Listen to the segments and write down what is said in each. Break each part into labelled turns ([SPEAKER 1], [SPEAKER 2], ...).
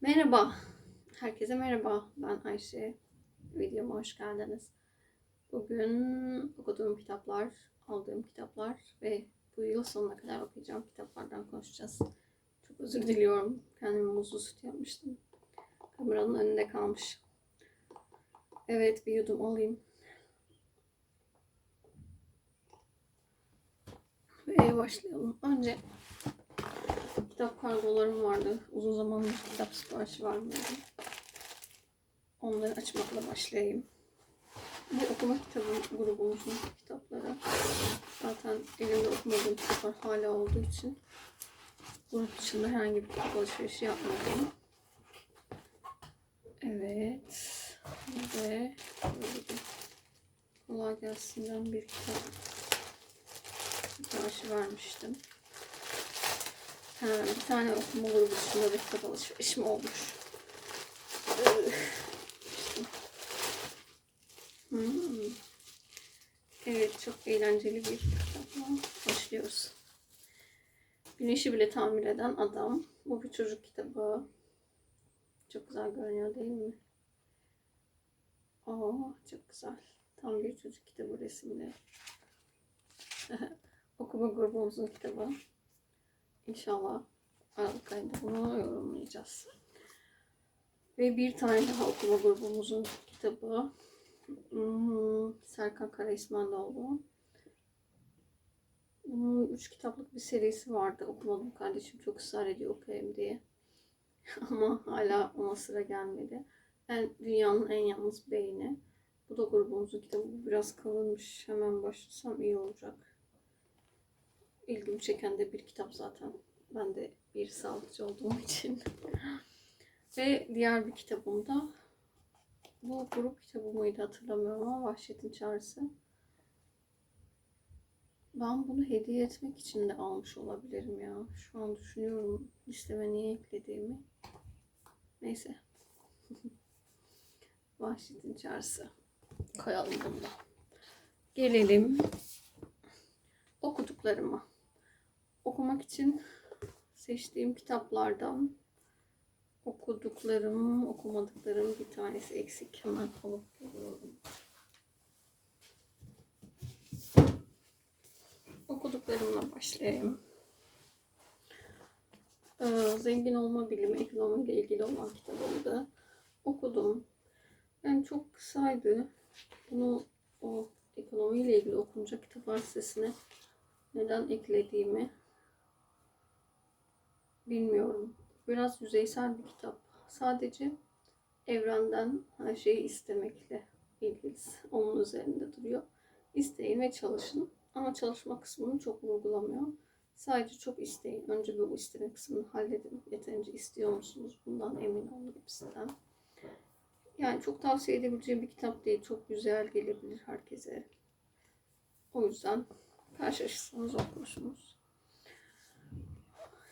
[SPEAKER 1] Merhaba. Herkese merhaba. Ben Ayşe. Videoma hoş geldiniz. Bugün okuduğum kitaplar, aldığım kitaplar ve bu yıl sonuna kadar okuyacağım kitaplardan konuşacağız. Çok özür diliyorum. Kendime muzlu süt yapmıştım. Kameranın önünde kalmış. Evet bir yudum alayım. Ve başlayalım. Önce kitap kargolarım vardı. Uzun zamandır kitap siparişi vermiyordum. Onları açmakla başlayayım. Bu okuma kitabı grubumuzun kitapları. Zaten elimde okumadığım kitaplar hala olduğu için grup dışında herhangi bir kitap alışverişi yapmadım. Evet. Ve böyle bir kolay gelsinden bir kitap siparişi vermiştim. Bir tane okuma grubu dışında bir kitap alışverişim olmuş. Hmm. Evet, çok eğlenceli bir kitapla başlıyoruz. Güneşi bile tamir eden adam. Bu bir çocuk kitabı. Çok güzel görünüyor değil mi? Aa, çok güzel. Tam bir çocuk kitabı resimli. Okuma grubumuzun kitabı. İnşallah Aralık ayında bunu yorumlayacağız. Ve bir tane daha okuma grubumuzun kitabı. Hmm, Serkan Kara İsmailoğlu. Bunun üç kitaplık bir serisi vardı. Okumadım kardeşim çok ısrar ediyor okuyayım diye. Ama hala ona sıra gelmedi. Ben Dünyanın En Yalnız Beyni. Bu da grubumuzun kitabı. Bu biraz kalınmış. Hemen başlasam iyi olacak. İlgimi çeken de bir kitap zaten. Ben de bir sağlıkçı olduğum için. Ve diğer bir kitabım da bu grup kitabı mıydı hatırlamıyorum ama Vahşetin Çağrısı. Ben bunu hediye etmek için de almış olabilirim ya. Şu an düşünüyorum listeme niye eklediğimi. Neyse. Vahşetin Çağrısı. Koyalım bunu da. Gelelim okuduklarıma. Okumak için seçtiğim kitaplardan okuduklarım, okumadıklarım bir tanesi eksik. Hemen alıp geliyorum. Okuduklarımla başlayayım. Ee, zengin olma bilimi, ekonomi ile ilgili olan kitabımı da okudum. Yani çok kısaydı. Bunu o ekonomiyle ilgili okunacak kitaplar listesine neden eklediğimi bilmiyorum. Biraz yüzeysel bir kitap. Sadece evrenden her şeyi istemekle ilgili. Onun üzerinde duruyor. İsteyin ve çalışın. Ama çalışma kısmını çok vurgulamıyor. Sadece çok isteyin. Önce bu isteme kısmını halledin. Yeterince istiyor musunuz? Bundan emin olun hepsinden. Yani çok tavsiye edebileceğim bir kitap değil. Çok güzel gelebilir herkese. O yüzden karşılaşırsanız okursunuz.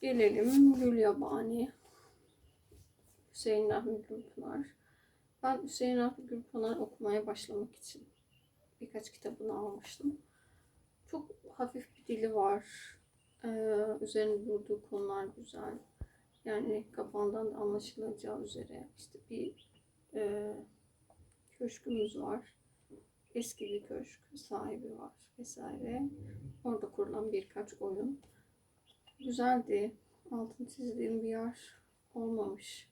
[SPEAKER 1] Gelelim Gül Yabani. Hüseyin Rahmi Gülpınar. Ben Hüseyin Rahmi Gülpınar okumaya başlamak için birkaç kitabını almıştım. Çok hafif bir dili var. Ee, üzerinde durduğu konular güzel. Yani kafandan da anlaşılacağı üzere işte bir e, köşkümüz var. Eski bir köşk sahibi var vesaire. Orada kurulan birkaç oyun. Güzeldi. Altın çizdiğim bir yer olmamış.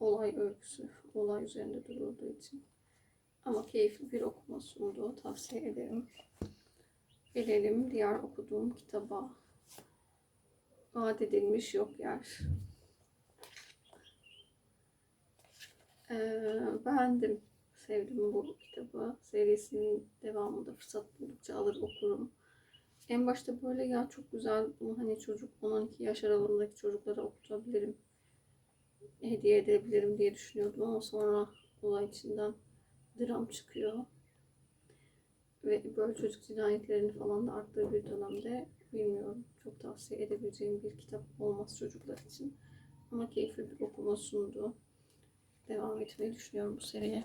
[SPEAKER 1] Olay öyküsü, olay üzerinde durulduğu için. Ama keyifli bir okuma sundu. Tavsiye ederim. Gelelim diğer okuduğum kitaba. Vaat edilmiş yok yer. Ee, beğendim. Sevdim bu kitabı. Serisinin devamında fırsat buldukça alır okurum. En başta böyle ya çok güzel bunu hani çocuk 12 yaş aralığındaki çocuklara okutabilirim. Hediye edebilirim diye düşünüyordum ama sonra olay içinden dram çıkıyor. Ve böyle çocuk cinayetlerinin falan da arttığı bir dönemde bilmiyorum. Çok tavsiye edebileceğim bir kitap olmaz çocuklar için. Ama keyifli bir okuma sundu. Devam etmeyi düşünüyorum bu seriye.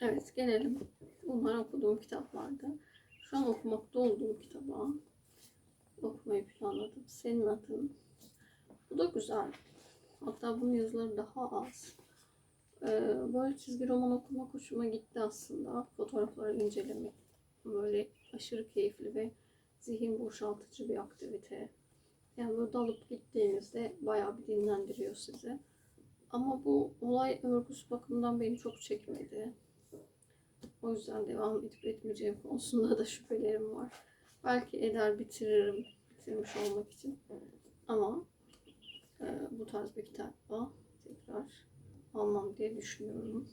[SPEAKER 1] Evet gelelim. Bunlar okuduğum kitaplardı. Şu an okumakta olduğum kitaba okumayı planladım. Senin adın. Bu da güzel. Hatta bunun yazıları daha az. Ee, böyle çizgi roman okumak hoşuma gitti aslında. Fotoğrafları incelemek böyle aşırı keyifli ve zihin boşaltıcı bir aktivite. Yani böyle dalıp gittiğinizde bayağı bir dinlendiriyor sizi. Ama bu olay örgüsü bakımından beni çok çekmedi. O yüzden devam edip etmeyeceğim konusunda da şüphelerim var. Belki eder bitiririm bitirmiş olmak için. Ama e, bu tarz bir kitapla tekrar almam diye düşünüyorum.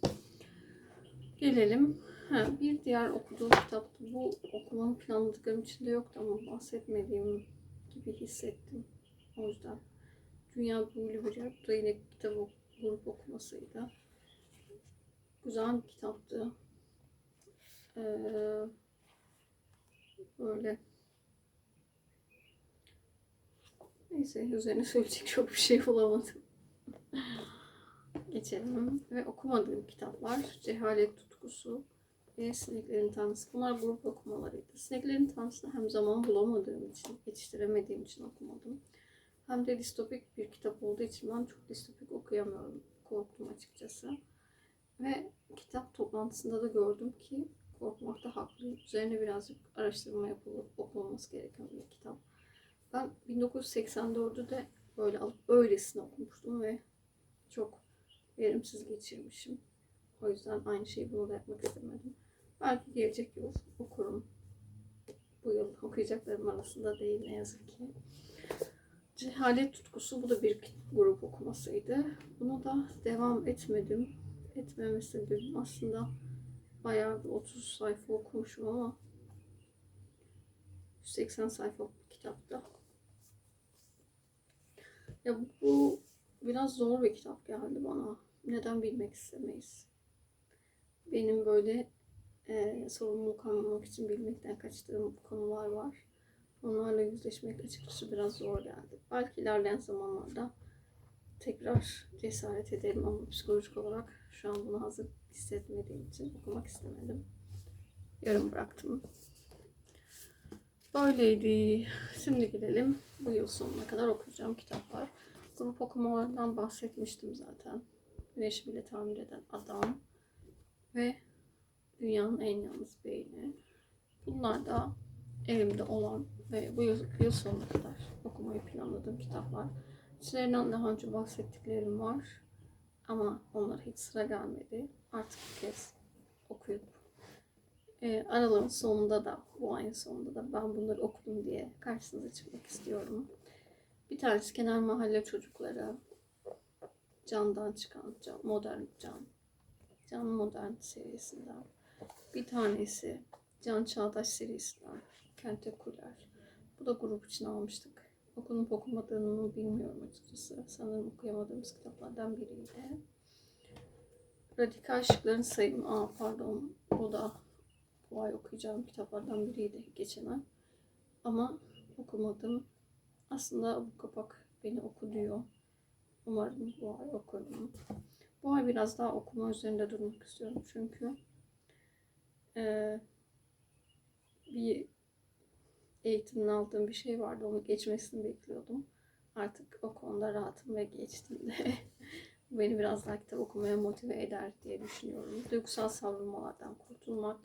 [SPEAKER 1] Gelelim. Ha, bir diğer okuduğum kitaptı. Bu okumamı planladıklarım içinde yoktu ama bahsetmediğim gibi hissettim. O yüzden Dünya Büyülü Bir Yer. Bu da yine kitap grup okumasıydı. Güzel bir kitaptı. Ee, böyle Neyse üzerine söyleyecek çok bir şey bulamadım. Geçelim. Ve okumadığım kitaplar Cehalet Tutkusu ve Sineklerin Tanrısı. Bunlar grup okumalarıydı. Sineklerin Tanrısı'nı hem zaman bulamadığım için, yetiştiremediğim için okumadım. Hem de distopik bir kitap olduğu için ben çok distopik okuyamıyorum. Korktum açıkçası. Ve kitap toplantısında da gördüm ki korkmakta haklıyım. Üzerine birazcık araştırma yapılıp okunması gereken bir kitap. Ben 1984'ü de böyle alıp öylesine okumuştum ve çok verimsiz geçirmişim. O yüzden aynı şeyi bunu da yapmak istemedim. Belki gelecek yıl okurum. Bu yıl okuyacaklarım arasında değil ne yazık ki. Cehalet tutkusu bu da bir grup okumasıydı. Bunu da devam etmedim. Etmeme sebebim aslında bayağı bir 30 sayfa okumuşum ama 180 sayfa bir kitaptı. Ya bu biraz zor bir kitap geldi bana. Neden bilmek istemeyiz. Benim böyle e, sorumluluk almamak için bilmekten kaçtığım konular var. Onlarla yüzleşmek açıkçası biraz zor geldi. Belki ilerleyen zamanlarda tekrar cesaret ederim ama psikolojik olarak şu an buna hazır hissetmediğim için okumak istemedim. Yarım bıraktım. Böyleydi. Şimdi gidelim. Bu yıl sonuna kadar okuyacağım kitaplar. Grup okumalarından bahsetmiştim zaten. Güneşi bile tamir eden adam. Ve dünyanın en yalnız beyni. Bunlar da elimde olan ve bu yıl, yıl sonuna kadar okumayı planladığım kitaplar. İçlerinden daha önce bahsettiklerim var. Ama onlar hiç sıra gelmedi. Artık bir kez okuyup e, aralığın sonunda da, bu ayın sonunda da ben bunları okudum diye karşınıza çıkmak istiyorum. Bir tanesi Kenar Mahalle Çocukları. Candan çıkan, can, modern can. Can Modern serisinden. Bir tanesi Can Çağdaş serisinden. Kente Kuler. Bu da grup için almıştık. Okunup okumadığını bilmiyorum açıkçası. Sanırım okuyamadığımız kitaplardan biriydi. Radikal Şıkların Sayımı. Aa pardon. O da bu ay okuyacağım kitaplardan biriydi geçen ay. Ama okumadım. Aslında bu kapak beni oku diyor. Umarım bu ay okurum. Bu ay biraz daha okuma üzerinde durmak istiyorum çünkü eee, bir eğitimini aldığım bir şey vardı. Onu geçmesini bekliyordum. Artık o konuda rahatım ve geçtim de. Beni biraz daha kitap okumaya motive eder diye düşünüyorum. Duygusal savrulmalardan kurtulmak,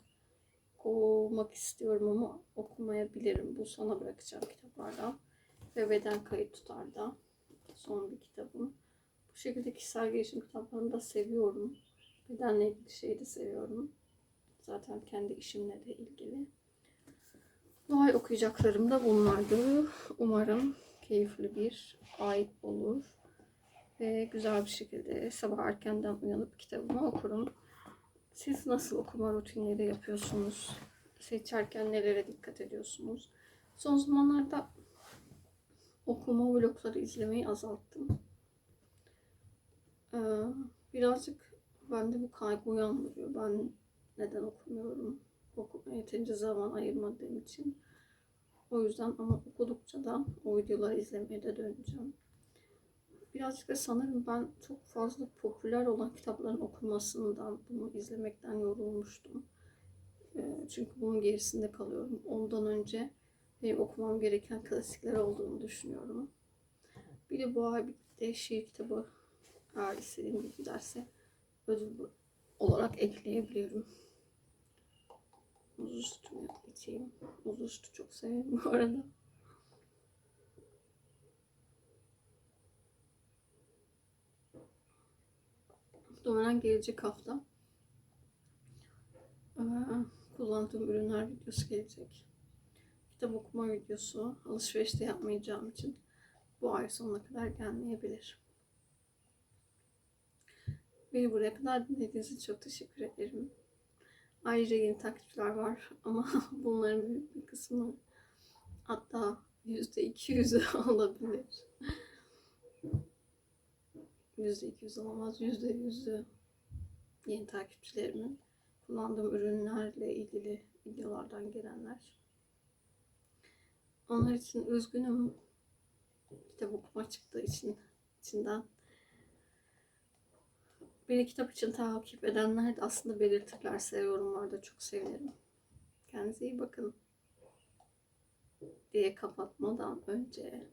[SPEAKER 1] kovmak istiyorum ama okumayabilirim. Bu sona bırakacağım kitaplardan. Ve beden kayıt tutar son bir kitabım. Bu şekilde kişisel gelişim kitaplarını da seviyorum. Bedenle ilgili şeyi de seviyorum. Zaten kendi işimle de ilgili. Ay okuyacaklarım da bunlardı. Umarım keyifli bir ay olur. Ve güzel bir şekilde sabah erkenden uyanıp kitabımı okurum. Siz nasıl okuma rutinleri yapıyorsunuz? Seçerken nelere dikkat ediyorsunuz? Son zamanlarda okuma vlogları izlemeyi azalttım. Ee, birazcık bende bu kaygı uyandırıyor. Ben neden okumuyorum? Okumaya yeterince zaman ayırmadığım için. O yüzden ama okudukça da o videoları izlemeye de döneceğim. Birazcık da sanırım ben çok fazla popüler olan kitapların okunmasından, bunu izlemekten yorulmuştum. Ee, Çünkü bunun gerisinde kalıyorum. Ondan önce benim okumam gereken klasikler olduğunu düşünüyorum. Bir de bu ay bir de şiir kitabı eğer istediğim gibi ödül olarak ekleyebilirim. Muzlu sütümü içeyim. Muzlu çok severim bu arada. Muhtemelen gelecek hafta eee, kullandığım ürünler videosu gelecek. Kitap okuma videosu alışverişte yapmayacağım için bu ay sonuna kadar gelmeyebilir. Beni buraya kadar dinlediğiniz için çok teşekkür ederim. Ayrıca yeni takipçiler var ama bunların büyük bir kısmı hatta yüzde iki yüzü olabilir. Yüzde iki yüz olamaz, yüzde yüzü yeni takipçilerimin kullandığım ürünlerle ilgili videolardan gelenler. Onlar için üzgünüm. Kitap okuma çıktığı için içinden. Beni kitap için takip edenler de aslında belirtirlerse yorumlarda çok sevinirim. Kendinize iyi bakın. Diye kapatmadan önce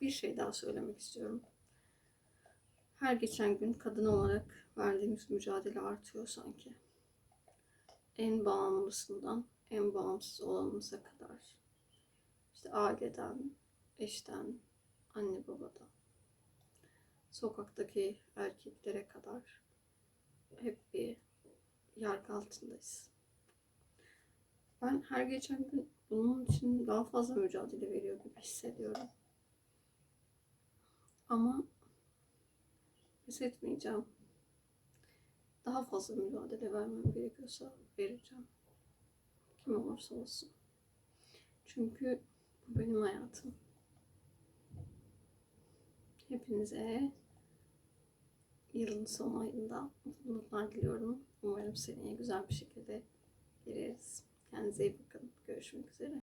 [SPEAKER 1] bir şey daha söylemek istiyorum. Her geçen gün kadın olarak verdiğimiz mücadele artıyor sanki. En bağımlısından en bağımsız olanımıza kadar. İşte aileden, eşten, anne babadan, sokaktaki erkeklere kadar hep bir yargı altındayız. Ben her geçen gün bunun için daha fazla mücadele veriyor gibi hissediyorum. Ama pes. Daha fazla mücadele vermem gerekiyorsa vereceğim. Kim olursa olsun. Çünkü bu benim hayatım. Hepinize yılın son ayında mutluluklar diliyorum. Umarım seneye güzel bir şekilde gireriz. Kendinize iyi bakın. Görüşmek üzere.